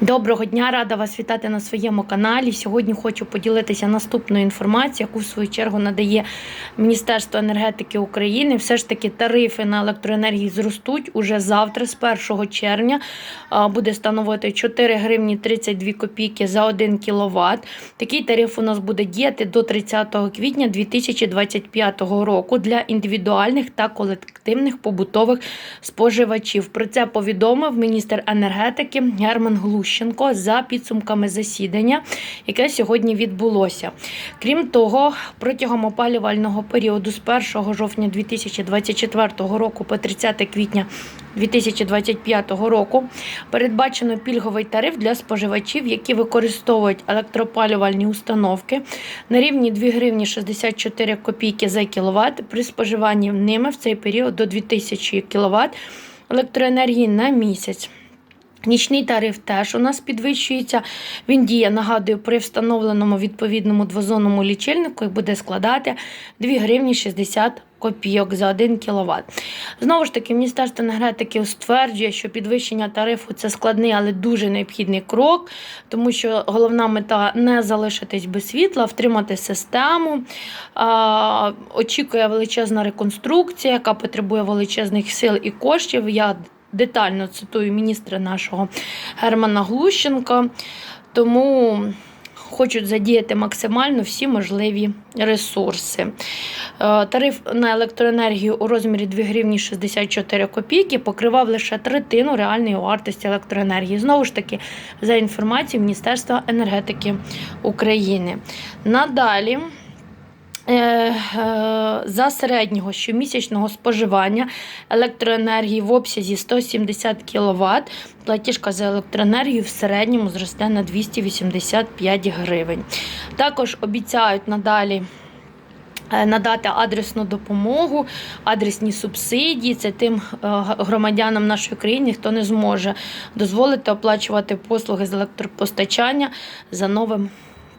Доброго дня, рада вас вітати на своєму каналі. Сьогодні хочу поділитися наступною інформацією, яку в свою чергу надає Міністерство енергетики України. Все ж таки тарифи на електроенергію зростуть уже завтра, з 1 червня, буде становити 4 гривні 32 копійки за 1 кВт. Такий тариф у нас буде діяти до 30 квітня 2025 року для індивідуальних та колективних побутових споживачів. Про це повідомив міністр енергетики Герман Глущенко за підсумками засідання, яке сьогодні відбулося. Крім того, протягом опалювального періоду з 1 жовтня 2024 року по 30 квітня 2025 року передбачено пільговий тариф для споживачів, які використовують електропалювальні установки на рівні 2 гривні 64 копійки за кіловат при споживанні ними в цей період до 2000 кВт електроенергії на місяць. Нічний тариф теж у нас підвищується. Він діє, нагадую, при встановленому відповідному двозонному лічильнику і буде складати 2 гривні 60 копійок за 1 кВт. Знову ж таки, Міністерство енергетики стверджує, що підвищення тарифу це складний, але дуже необхідний крок, тому що головна мета не залишитись без світла, втримати систему. Очікує величезна реконструкція, яка потребує величезних сил і коштів. Я детально цитую міністра нашого Германа Глущенка. Тому хочуть задіяти максимально всі можливі ресурси. Е, Тариф на електроенергію у розмірі 2 гривні 64 копійки покривав лише третину реальної вартості електроенергії. Знову ж таки, за інформацією Міністерства енергетики України. Надалі. Е, е, За середнього щомісячного споживання електроенергії в обсязі 170 кВт платіжка за електроенергію в середньому зросте на 285 гривень. Також обіцяють надалі. е, Надати адресну допомогу, адресні субсидії це тим громадянам нашої країни, хто не зможе дозволити оплачувати послуги з електропостачання за новим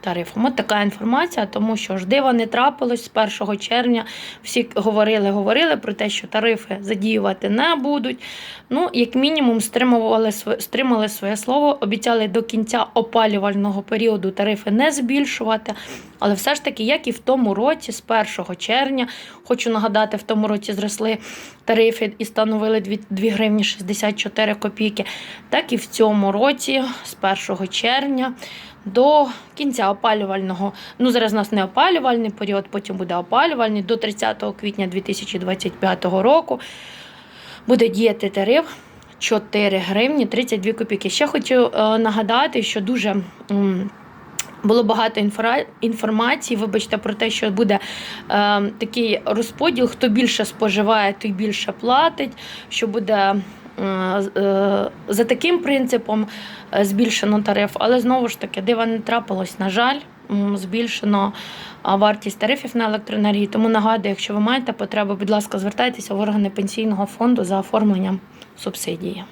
тарифом. От така інформація, тому що ж дива не трапилось з 1 червня. Всі говорили, говорили про те, що тарифи задіювати не будуть. Ну, як мінімум, стримували стримали своє слово, обіцяли до кінця опалювального періоду тарифи не збільшувати. Але все ж таки, як і в тому році, з 1 червня, хочу нагадати, в тому році зросли тарифи і становили 2 2 гривні 64 копійки, так і в цьому році, з 1 червня до кінця опалювального. Ну, зараз у нас не опалювальний період, потім буде опалювальний до 30 квітня 2025 року. Буде діяти тариф 4 гривні 32 копійки. Ще хочу е, нагадати, що дуже. було багато інформації, вибачте, про те, що буде е, такий розподіл: хто більше споживає, той більше платить. Що буде за таким принципом е, збільшено тариф, але знову ж таки дива не трапилось, на жаль. Збільшено вартість тарифів на електроенергію. Тому нагадую, якщо ви маєте потребу, будь ласка, звертайтеся в органи пенсійного фонду за оформленням субсидії.